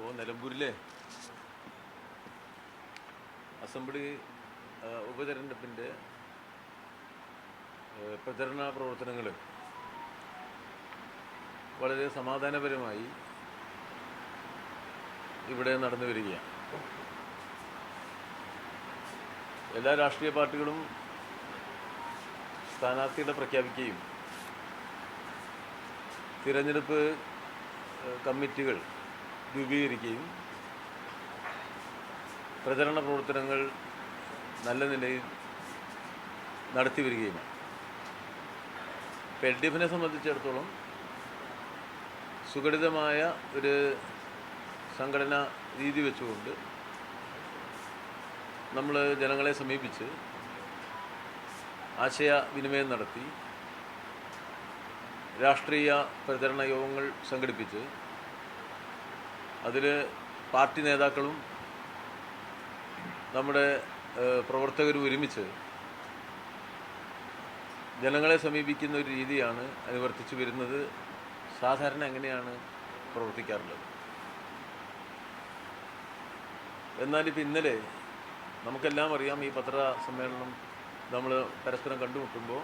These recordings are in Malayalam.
ഇപ്പോൾ നിലമ്പൂരിലെ അസംബ്ലി ഉപതെരഞ്ഞെടുപ്പിന്റെ പ്രചരണ പ്രവർത്തനങ്ങൾ വളരെ സമാധാനപരമായി ഇവിടെ നടന്നു വരികയാണ്. എല്ലാ രാഷ്ട്രീയ പാർട്ടികളും സ്ഥാനാർത്ഥികളെ പ്രഖ്യാപിക്കുകയും തിരഞ്ഞെടുപ്പ് കമ്മിറ്റികൾ രൂപീകരിക്കുകയും പ്രചരണ പ്രവർത്തനങ്ങൾ നല്ല നിലയിൽ നടത്തി വരികയുമാണ്. ഇപ്പം എൽ ഡി എഫിനെ സംബന്ധിച്ചിടത്തോളം സുഘടിതമായ ഒരു സംഘടന രീതി വെച്ചുകൊണ്ട് നമ്മൾ ജനങ്ങളെ സമീപിച്ച് ആശയവിനിമയം നടത്തി രാഷ്ട്രീയ പ്രചരണ യോഗങ്ങൾ സംഘടിപ്പിച്ച് അതിൽ പാർട്ടി നേതാക്കളും നമ്മുടെ പ്രവർത്തകരും ഒരുമിച്ച് ജനങ്ങളെ സമീപിക്കുന്ന ഒരു രീതിയാണ് അനുവർത്തിച്ചു വരുന്നത്. സാധാരണ എങ്ങനെയാണ് പ്രവർത്തിക്കാറുള്ളത്? എന്നാൽ ഇപ്പം ഇന്നലെ നമുക്കെല്ലാം അറിയാം ഈ പത്ര സമ്മേളനം നമ്മൾ പരസ്പരം കണ്ടുമുട്ടുമ്പോൾ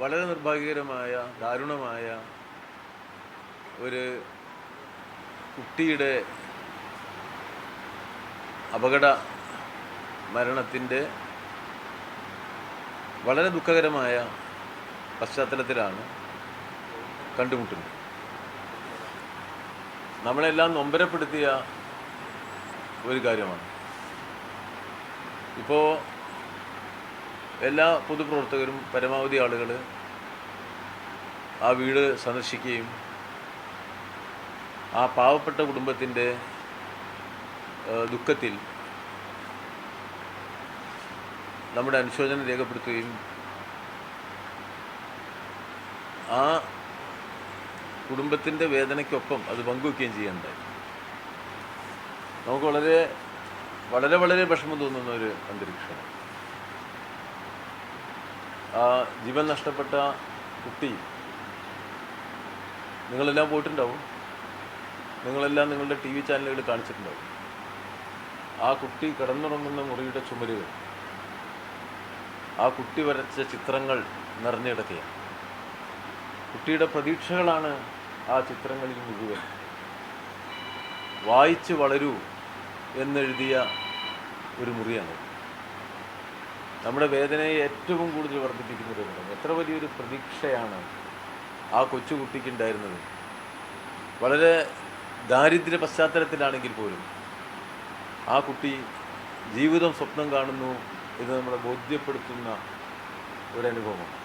വളരെ നിർഭാഗ്യകരമായ ദാരുണമായ ഒരു കുട്ടിയുടെ അപകട മരണത്തിന്റെ വളരെ ദുഃഖകരമായ പശ്ചാത്തലത്തിലാണ് കണ്ടുമുട്ടുന്നത്. നമ്മളെല്ലാം നൊമ്പരപ്പെടുത്തിയ ഒരു കാര്യമാണ്. ഇപ്പോൾ എല്ലാ പൊതുപ്രവർത്തകരും പരമാവധി ആളുകൾ ആ വീട് സന്ദർശിക്കുകയും ആ പാവപ്പെട്ട കുടുംബത്തിന്റെ ദുഃഖത്തിൽ നമ്മുടെ അനുശോചനം രേഖപ്പെടുത്തുകയും ആ കുടുംബത്തിന്റെ വേദനയ്ക്കൊപ്പം അത് പങ്കുവയ്ക്കുകയും ചെയ്യേണ്ടത് നമുക്ക് വളരെ വളരെ വളരെ വിഷമം തോന്നുന്ന ഒരു അന്തരീക്ഷമാണ്. ആ ജീവൻ നഷ്ടപ്പെട്ട കുട്ടി നിങ്ങളെല്ലാം പോയിട്ടുണ്ടാവും? നിങ്ങളെല്ലാം നിങ്ങളുടെ ടി വി ചാനലുകളിൽ കാണിച്ചിട്ടുണ്ടാവും. ആ കുട്ടി കിടന്നുറങ്ങുന്ന മുറിയുടെ ചുമരുകൾ ആ കുട്ടി വരച്ച ചിത്രങ്ങൾ നിറഞ്ഞു കുട്ടിയുടെ പ്രതീക്ഷകളാണ് ആ ചിത്രങ്ങളിൽ മുഴുവൻ. വായിച്ച് വളരൂ എന്നെഴുതിയ ഒരു മുറിയാണ്. നമ്മുടെ വേദനയെ ഏറ്റവും കൂടുതൽ വർദ്ധിപ്പിക്കുന്ന ഒരു മുറി. എത്ര വലിയൊരു പ്രതീക്ഷയാണ് ആ കൊച്ചുകുട്ടിക്ക് ഉണ്ടായിരുന്നത് വളരെ ദാരിദ്ര്യ പശ്ചാത്തലത്തിലാണെങ്കിൽ പോലും ആ കുട്ടി ജീവിതം സ്വപ്നം കാണുന്നു എന്ന് നമ്മളെ ബോധ്യപ്പെടുത്തുന്ന ഒരനുഭവമാണ്